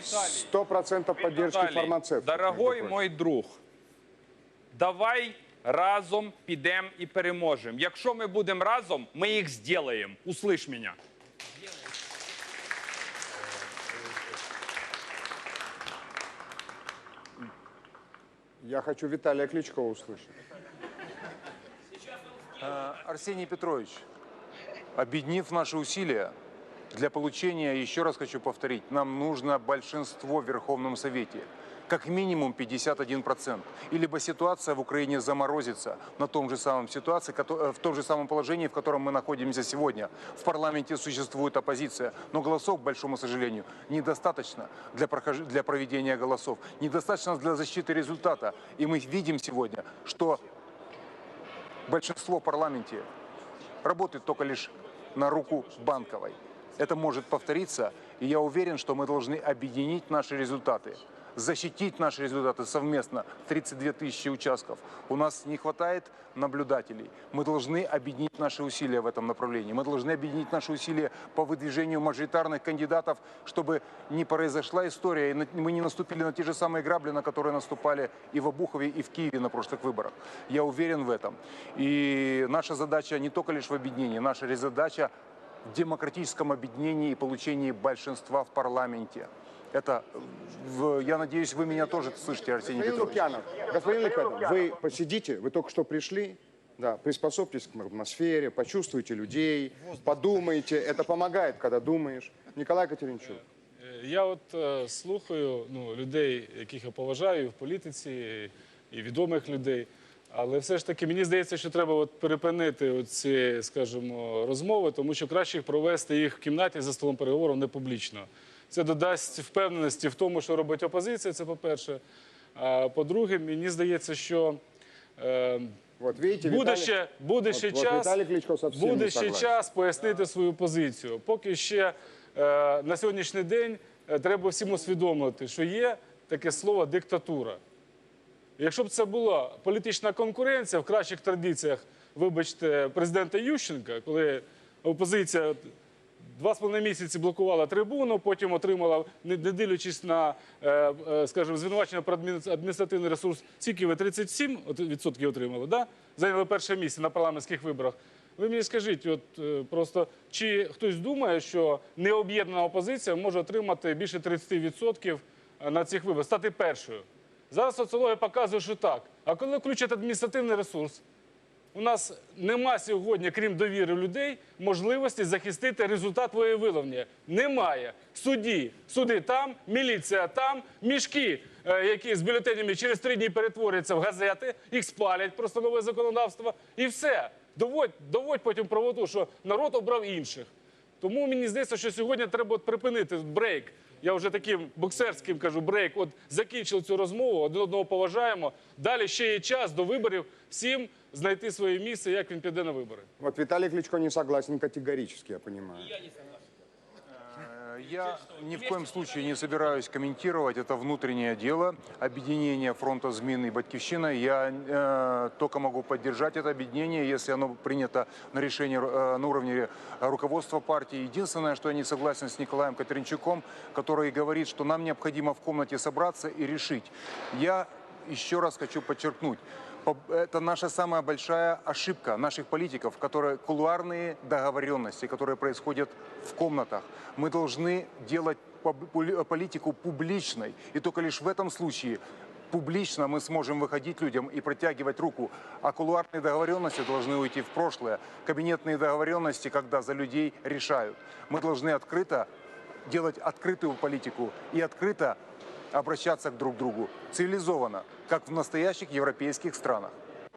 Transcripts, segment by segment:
Сто процентов поддержки Виталий, фармацевтов. Дорогой между мой друг, давай разом підемо і переможемо. Якщо ми будемо разом, ми їх зробимо. Услиш мене. прочим. Я хочу Виталия Кличко услышать. Арсений Петрович, объединив наши усилия для получения, еще раз хочу повторить, нам нужно большинство в Верховном Совете. Как минимум 51%. И либо ситуация в Украине заморозится на том же самом ситуации, э, в том же самом положении, в котором мы находимся сегодня. В парламенте существует оппозиция, но голосов, к большому сожалению, недостаточно для, прохож- для проведения голосов. Недостаточно для защиты результата. И мы видим сегодня, что большинство в парламенте работает только лишь на руку Банковой. Это может повториться, и я уверен, что мы должны объединить наши результаты, защитить наши результаты совместно. 32 тысячи участков. У нас не хватает наблюдателей. Мы должны объединить наши усилия в этом направлении. Мы должны объединить наши усилия по выдвижению мажоритарных кандидатов, чтобы не произошла история, и мы не наступили на те же самые грабли, на которые наступали и в Обухове, и в Киеве на прошлых выборах. Я уверен в этом. И наша задача не только лишь в объединении, наша задача демократическом объединении и получении большинства в парламенте. Это, в- я надеюсь, вы меня тоже слышите, Арсений Господин Петрович. Лукьянов, господин Лукьянов, вы посидите, вы только что пришли, да, приспособьтесь к атмосфере, почувствуйте людей, подумайте. Это помогает, когда думаешь. Николай Катеринчук. Е, Я от е, слухаю ну, людей, яких я поважаю і в політиці, і відомих людей. Але все ж таки мені здається, що треба от перепинити ці, скажімо, розмови, тому що краще їх провести їх в кімнаті за столом переговорів не публічно. Це додасть впевненості в тому, що робить опозиція. Це по-перше. А по-друге, мені здається, що е, Вот видите, буде Виталий- ще, буде ще От- от час, Віталій буде ще час пояснити свою позицію. Поки ще е, на сьогоднішній день е, треба всім усвідомити, що є таке слово диктатура. Якщо б це була політична конкуренція в кращих традиціях, вибачте, президента Ющенка, коли опозиція два з половиною місяці блокувала трибуну, потім отримала, не дивлячись на, е, е, скажімо, звинувачення про адміністративний ресурс, скільки ви 37 от відсотків отримали, да? зайняли перше місце на парламентських виборах. Ви мені скажіть, от е, просто чи хтось думає, що необ'єднана опозиція може отримати більше 30% на цих виборах, стати першою? Зараз соціологія показує, що так. А коли включать адміністративний ресурс, у нас нема сьогодні, крім довіри людей, можливості захистити результат волевиявлення. Немає. Судді, суди там, міліція там, мішки, е, які з бюлетенями через три дні перетворяться в газети, їх спалять просто нове законодавство, і все. Доводь, доводь потім правоту, що народ обрав інших. Тому мені здається, що сьогодні треба припинити брейк. Я вже таким боксерським кажу брейк. От закінчили цю розмову, один одного поважаємо. Далі ще є час до виборів всім знайти своє місце, як він піде на вибори. От Віталій Кличко не согласен категорично, я понимаю. Э, Я ни в коем случае не собираюсь комментировать это внутреннее дело объединения фронта ЗМИН и Батьковщина. Я э, только могу поддержать это объединение, если оно принято на решение э, на уровне руководства партии. Единственное, что я не согласен с Николаем Катеринчуком, который говорит, что нам необходимо в комнате собраться и решить. Я еще раз хочу подчеркнуть, по- это наша самая большая ошибка наших политиков, которые кулуарные договоренности, которые происходят в комнатах. Мы должны делать политику публичной, и только лишь в этом случае публично мы сможем выходить людям и протягивать руку. А кулуарные договоренности должны уйти в прошлое. Кабинетные договоренности, когда за людей решают. Мы должны открыто делать открытую политику и открыто обращаться к друг другу цивилизованно, как в настоящих европейских странах,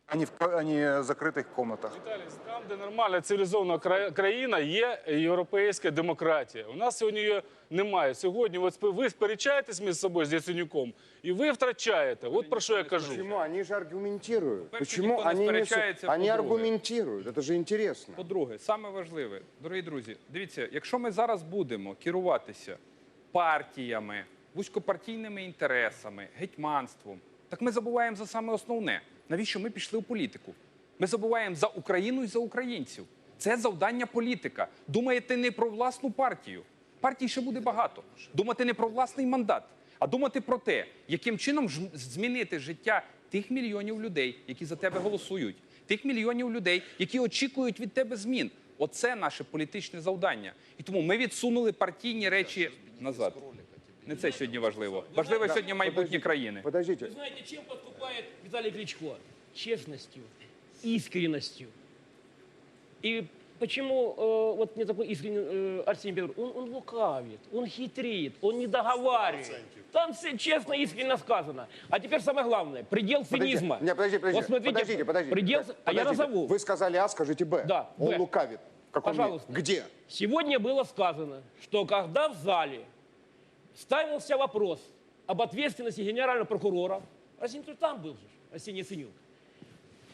а не в, ка- а не в закрытых комнатах. Віталій, там, де нормальна цивілізована кра- країна, є європейська демократія. У нас сьогодні її немає. Сьогодні от спи- ви сперечаєтесь між собою з Яценюком, і ви втрачаєте. От про що я кажу. Почему? Они же аргументируют. Во-первых, Почему никто не они, не... сперечается, они по-друге. аргументируют? Это же интересно. По-друге, саме важливе, дорогі друзі, дивіться, якщо ми зараз будемо керуватися партіями, вузькопартійними інтересами, гетьманством, так ми забуваємо за саме основне. Навіщо ми пішли у політику? Ми забуваємо за Україну і за українців. Це завдання політика. Думаєте не про власну партію. Партій ще буде багато. Думати не про власний мандат, а думати про те, яким чином змінити життя тих мільйонів людей, які за тебе голосують, тих мільйонів людей, які очікують від тебе змін. Оце наше політичне завдання. І тому ми відсунули партійні речі назад. Не це сьогодні важливо. Важливо сьогодні майбутнє країни. Подождите. Вы знаете, чем подкупает Виталий Кличко? Честностью, искренностью. И почему э, вот мне такой искренний э, Арсений Петрович, он, он лукавит, он хитрит, он не договаривает. Там все честно, искренне сказано. А теперь самое главное, предел Подождите. цинизма. Не, подождите, подождите. Вот смотрите, подождите, подождите. Предел, а я Подождите. назову. Вы сказали А, скажите Б. Да, Он Б. лукавит. В каком Пожалуйста. месте? Где? Сегодня было сказано, что когда в зале ставился вопрос об ответственности генерального прокурора, Петрович там был же, Арсений Яценюк,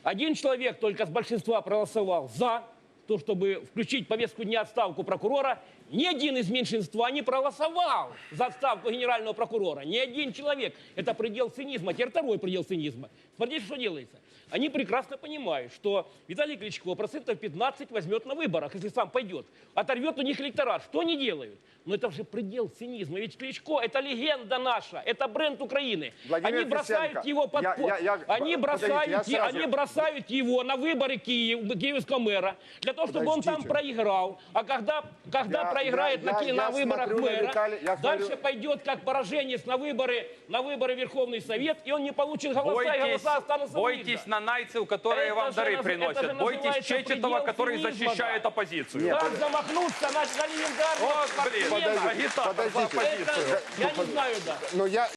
один человек только с большинства проголосовал за то, чтобы включить в повестку дня отставку прокурора, ни один из меньшинства не проголосовал за отставку генерального прокурора. Ни один человек. Это предел цинизма. Теперь второй предел цинизма. Смотрите, что делается. Они прекрасно понимают, что Виталий Кличко процентов 15 возьмет на выборах, если сам пойдет. Оторвет у них электорат. Что они делают? Но это же предел цинизма. Ведь Кличко – это легенда наша, это бренд Украины. Владимир они бросают Фесенко, его под... я- я- я- Они подождите, бросают, я сразу- они бросают его на выборы Киев, киевского мэра, для того, чтобы он там Подождите. проиграл. А когда, когда Я- проиграет я- на, я- на я выборах смотрю на мэра, Виталия- я дальше смотрю- пойдет как пораженец на выборы, на выборы Верховный Совет, и он не получит голоса, и Бойтесь, голоса останутся бойтесь да. Нанайцев, которые Это вам дары наз- это приносят. Бойтесь Чечетова, который цинизма, защищает да. оппозицию. Как замахнуться на, Ленинград? Вот, блин, за подождите. Это, я не знаю, да. Но я,